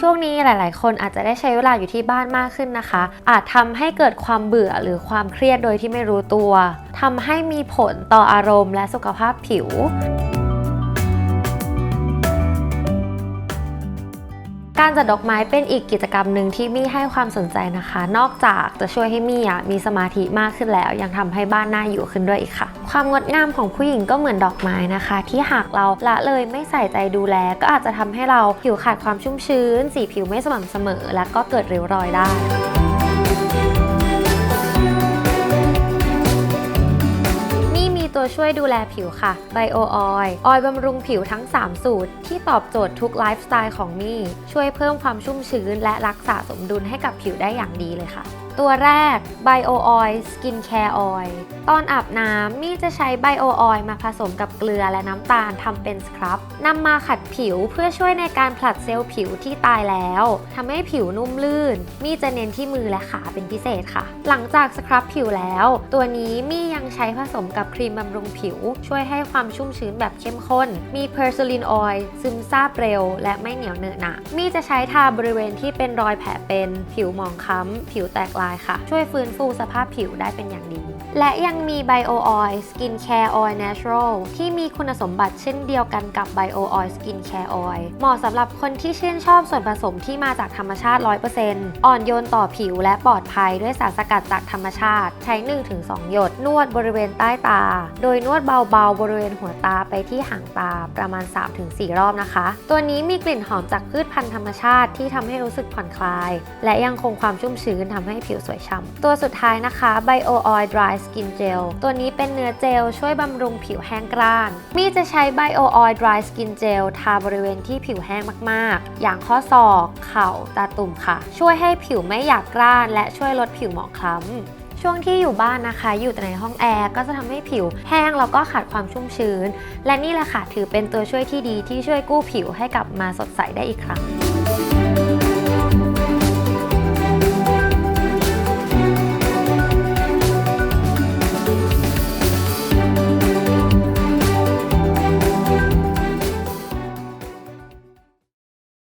ช่วงนี้หลาย ๆ คนอาจจะได้ใช้เวลาอยู่ที่บ้านมากขึ้นนะคะ อาจทำให้เกิดความเบื่อหรือความเครียดโดยที่ไม่รู้ตัวทำให้มีผลต่ออารมณ์และสุขภาพผิว การจัดดอกไม้เป็นอีกกิจกรรมหนึ่งที่มี่ให้ความสนใจนะคะ นอกจากจะช่วยให้มี่มีสมาธิมากขึ้นแล้ว ยังทำให้บ้านน่าอยู่ขึ้นด้วยอีกค่ะ ความงดงามของผู้หญิงก็เหมือนดอกไม้นะคะ ที่หากเราละเลยไม่ใส่ใจดูแล ก็อาจจะทำให้เราผิวขาดความชุ่มชื้น สีผิวไม่สม่ำเสมอ และก็เกิดริ้วรอยได้ ช่วยดูแลผิวค่ะ Bio Oil ออยล์บำรุงผิวทั้ง 3 สูตร ที่ตอบโจทย์ทุกไลฟ์สไตล์ของมี่ ช่วยเพิ่มความชุ่มชื้น และรักษาสมดุลให้กับผิวได้อย่างดีเลยค่ะตัวแรก Bio Oil Skin Care Oil ตอนอาบน้ำมี่จะใช้ Bio Oil มาผสมกับเกลือและน้ำตาลทำเป็นสครับนำมาขัดผิวเพื่อช่วยในการผลัดเซลล์ผิวที่ตายแล้วทำให้ผิวนุ่มลื่น มี่จะเน้นที่มือและขาเป็นพิเศษค่ะ หลังจากสครับผิวแล้ว ตัวนี้มี่ยังใช้ผสมกับครีมบำรุงผิว ช่วยให้ความชุ่มชื้นแบบเข้มข้น มี p e r s o l i n Oil ซึมซาบเร็ว และไม่เหนียวเหนอะหนะมี่จะใช้ทาบริเวณที่เป็นรอยแผลเป็น ผิวหมองคล้ำผิวแตกลายค่ะ ช่วยฟื้นฟูสภาพผิวได้เป็นอย่างดี และยังมี Bio Oil Skin Care Oil Natural ที่มีคุณสมบัติเช่นเดียวกันกับ Bio Oil Skin Care Oil เหมาะสำหรับคนที่ชื่นชอบส่วนผสมที่มาจากธรรมชาติ 100%อ่อนโยนต่อผิวและปลอดภัยด้วยสารสกัดจากธรรมชาติ ใช้ 1-2 หยด นวดบริเวณใต้ตา โดยนวดเบาๆ บริเวณหัวตาไปที่หางตาประมาณ 3-4 รอบนะคะ ตัวนี้มีกลิ่นหอมจากพืชพันธุ์ธรรมชาติที่ทำให้รู้สึกผ่อนคลาย และยังคงความชุ่มชื้นทำให้ผิวสวยฉ่ำตัวสุดท้ายนะคะ Bio Oil Dry Skin Gel ตัวนี้เป็นเนื้อเจลช่วยบำรุงผิวแห้งกร้าน มี่จะใช้ Bio Oil Dry Skin Gel ทาบริเวณที่ผิวแห้งมากๆ อย่างข้อศอก เข่า ตาตุ่มค่ะ ช่วยให้ผิวไม่หยาบกร้าน และช่วยลดผิวหมองคล้ำช่วงที่อยู่บ้านนะคะ อยู่แต่ในห้องแอร์ก็จะทำให้ผิวแห้งแล้วก็ขาดความชุ่มชื้น และนี่แหละค่ะถือเป็นตัวช่วยที่ดีที่ช่วยกู้ผิวให้กลับมาสดใสได้อีกครั้ง